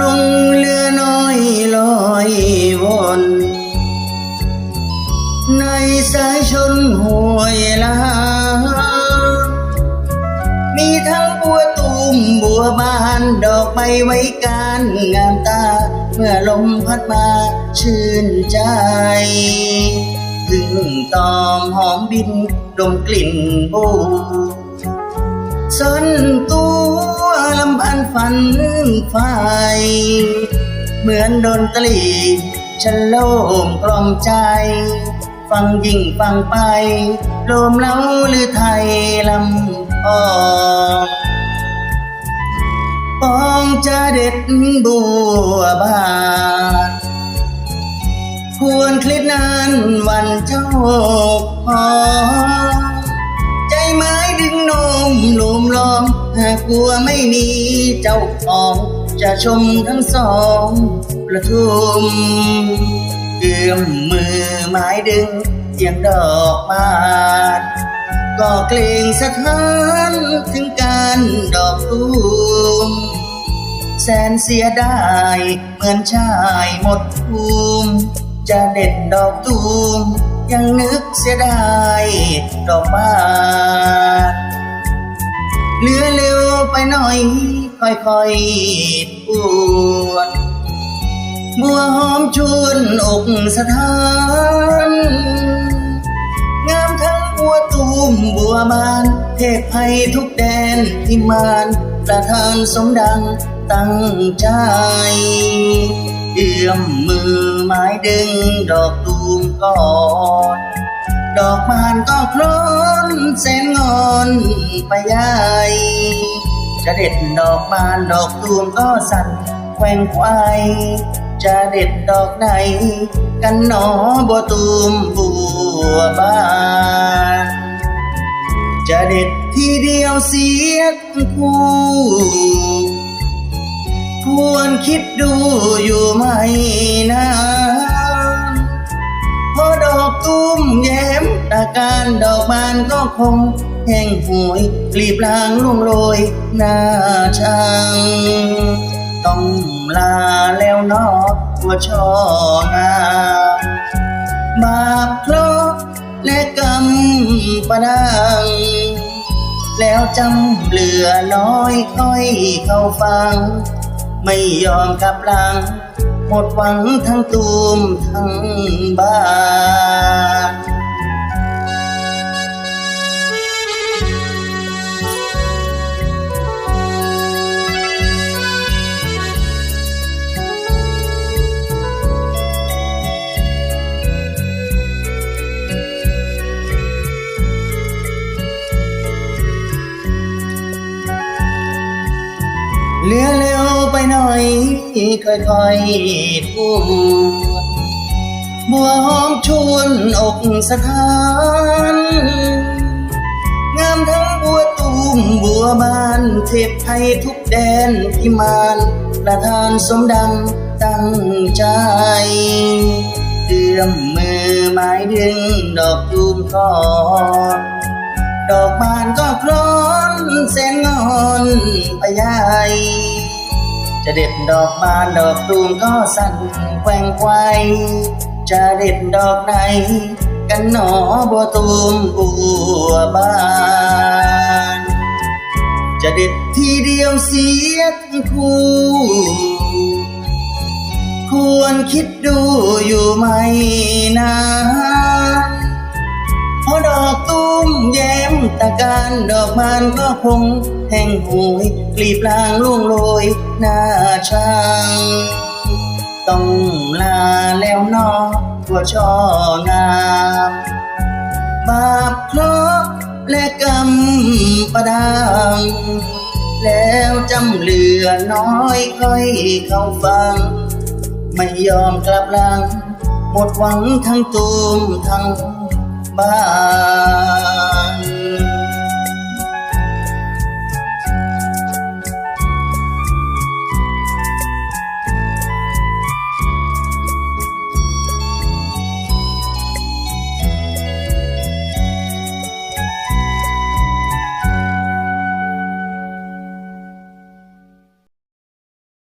ลงเรือน้อยลอยวนในสายชนห่วยลา มีทั้งบัวตูมบัวบานดอกใบไว้การงามตา เมื่อลมพัดมาชื่นใจถึงตอมหอมบินดมกลิ่นบูซ้นตัว ลำพันฝันไฟ เหมือนดนตรีฉันโล่งกล่อมใจ ฟังยิ่งฟังไปโลมเล้าหรือไทยลำออกปองจะเด็ดบัวบานควรคลิดนานวันเจ้าพอใจไม้ดึงนมหลุมล้อม หากกลัวไม่มีเจ้าของ จะชมทั้งสองประทุมเอื้อมมือไม้ดึงเสียงดอกบานก็เกรงสะท้านถึงการดอกตูมแสนเสียดายเหมือนชายหมดภูมิจะเด็ดดอกตูมยังนึกเสียดายดอกบาน เลือเร็วไปหน่อย ค่อยๆปวดบัวหอมชวนอกสถาน งามทั้งบัวตูมบัวบาน เทพไทยทุกแดนที่มานประทานสมดังตั้งใจ เอื้อมมือไม้ดึงดอกตูมก่อน ดอกบานก็คล้นแสนงอนไปใหญ่จะเด็ดดอกบานดอกตูมก็สั่นแกว่งไขวจะเด็ดดอกไหน กันหนอบัวตูมบัวบานจะเด็ดทีเดียวเสียคู่ควรคิดดูอยู่ไหมนะ การดอกบานก็คงแห้งหวยกลีบลางล่วงโรยหน้าช่างต้องลาแล้วนอหัวช่องาบาปเคราะห์และกรรมประดัง แล้วจำเหลือน้อยค่อยเข้าฟัง ไม่ยอมกลับหลัง หมดหวังทั้งตูมทั้งบ้าน เหลือเร็วไปหน่อย ค่อยๆพูดบัวหอมชวนอกสถาน งามทั้งบัวตูมบัวบาน เทพไทยทุกแดนพิมานประทานสมดังตั้งใจเอื้อมมือไม้ดึงดอกตูมก่อน ดอกบานก็คล้อนแสนงอนไปใหญ่จะเด็ดดอกบานดอกตูมก็สั่นแกว่งไกวจะเด็ดดอกไหน กันหนอบัวตูมบัวบาน จะเด็ดทีเดียวเสียทั้งคู่ควรคิดดูอยู่ไหมนะ อกตุ้มแย้มตะการดอกบานก็คงแห้งหวยกลีบลางล่วงโรยหน้าช่างต้องลาแล้วนอตัวช่องามบาปเคราะห์และกรรมประดัง แล้วจำเหลือน้อยค่อยเข้าฟัง ไม่ยอมกลับหลัง หมดหวังทั้งตูมทั้ง บ้า